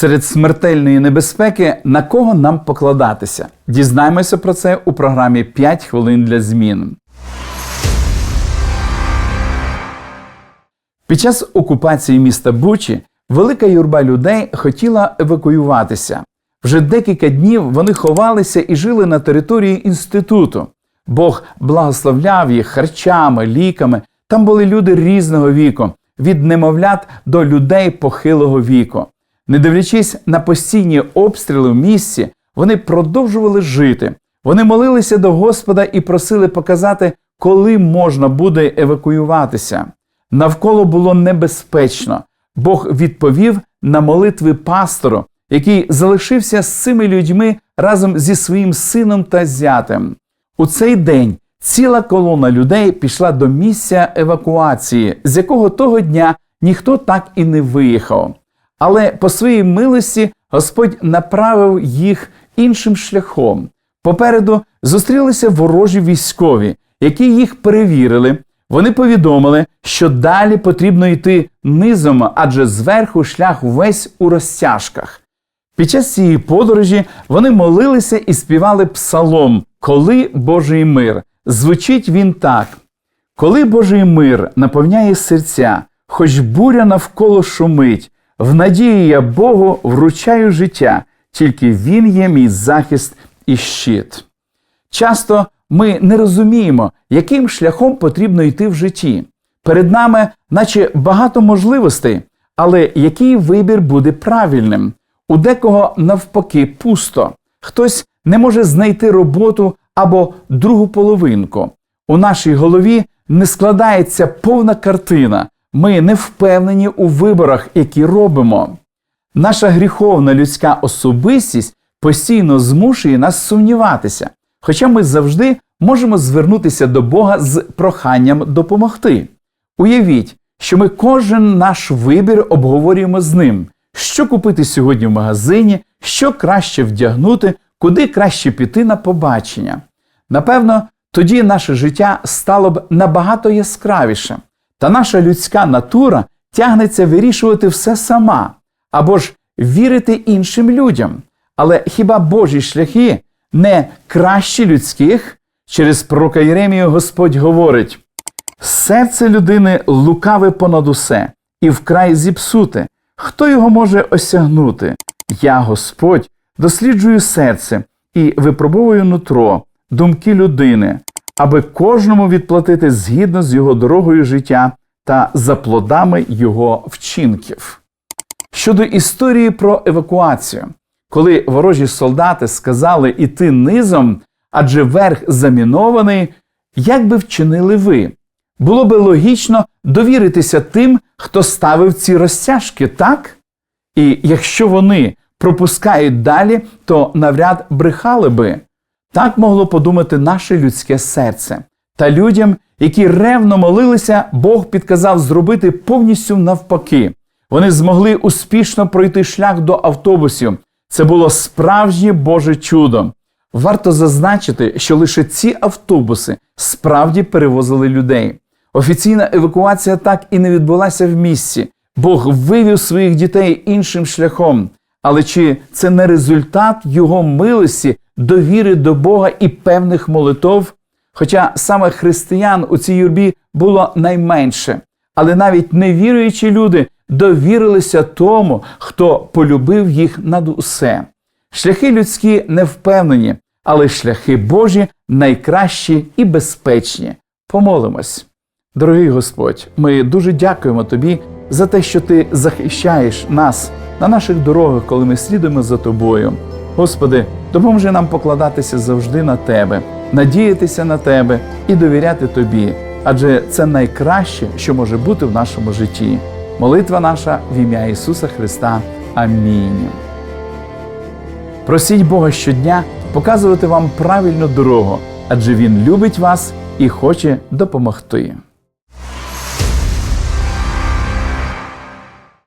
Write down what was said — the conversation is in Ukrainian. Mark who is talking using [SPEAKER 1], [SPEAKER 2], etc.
[SPEAKER 1] Серед смертельної небезпеки на кого нам покладатися? Дізнаймося про це у програмі «5 хвилин для змін. Під час окупації міста Бучі велика юрба людей хотіла евакуюватися. Вже декілька днів вони ховалися і жили на території інституту. Бог благословляв їх харчами, ліками. Там були люди різного віку, від немовлят до людей похилого віку. Не дивлячись на постійні обстріли в місті, вони продовжували жити. Вони молилися до Господа і просили показати, коли можна буде евакуюватися. Навколо було небезпечно. Бог відповів на молитви пастору, який залишився з цими людьми разом зі своїм сином та зятем. У цей день ціла колона людей пішла до місця евакуації, з якого того дня ніхто так і не виїхав. Але по своїй милості Господь направив їх іншим шляхом. Попереду зустрілися ворожі військові, які їх перевірили. Вони повідомили, що далі потрібно йти низом, адже зверху шлях весь у розтяжках. Під час цієї подорожі вони молилися і співали псалом Коли Божий мир. Звучить він так: Коли Божий мир наповняє серця, хоч буря навколо шумить, в надії я Богу вручаю життя, тільки Він є мій захист і щит. Часто ми не розуміємо, яким шляхом потрібно йти в житті. Перед нами, наче багато можливостей, але який вибір буде правильним? У декого навпаки пусто. Хтось не може знайти роботу або другу половинку. У нашій голові не складається повна картина. Ми не впевнені у виборах, які робимо. Наша гріховна людська особистість постійно змушує нас сумніватися, хоча ми завжди можемо звернутися до Бога з проханням допомогти. Уявіть, що ми кожен наш вибір обговорюємо з ним, що купити сьогодні в магазині, що краще вдягнути, куди краще піти на побачення. Напевно, тоді наше життя стало б набагато яскравіше, та наша людська натура тягнеться вирішувати все сама або ж вірити іншим людям. Але хіба Божі шляхи не кращі людських? Через пророка Єремію Господь говорить: серце людини лукаве понад усе, і вкрай зіпсуте. Хто його може осягнути? Я, Господь, досліджую серце і випробовую нутро, думки людини, аби кожному відплатити згідно з його дорогою життя та за плодами його вчинків. Щодо історії про евакуацію, коли ворожі солдати сказали іти низом, адже верх замінований, як би вчинили ви? Було би логічно довіритися тим, хто ставив ці розтяжки, так? І якщо вони пропускають далі, то навряд брехали би. Так могло подумати наше людське серце. Та людям, які ревно молилися, Бог підказав зробити повністю навпаки. Вони змогли успішно пройти шлях до автобусів. Це було справжнє Боже чудо. Варто зазначити, що лише ці автобуси справді перевозили людей. Офіційна евакуація так і не відбулася в місті. Бог вивів своїх дітей іншим шляхом. Але чи це не результат його милості, довіри до Бога і певних молитов? Хоча саме християн у цій юрбі було найменше, але навіть невіруючі люди довірилися тому, хто полюбив їх над усе. Шляхи людські не впевнені, але шляхи Божі найкращі і безпечні. Помолимось. Дорогий Господь, ми дуже дякуємо Тобі за те, що Ти захищаєш нас на наших дорогах, коли ми слідуємо за Тобою. Господи, допоможи нам покладатися завжди на Тебе, надіятися на Тебе і довіряти Тобі, адже це найкраще, що може бути в нашому житті. Молитва наша в ім'я Ісуса Христа. Амінь. Просіть Бога щодня показувати вам правильну дорогу, адже Він любить вас і хоче допомогти.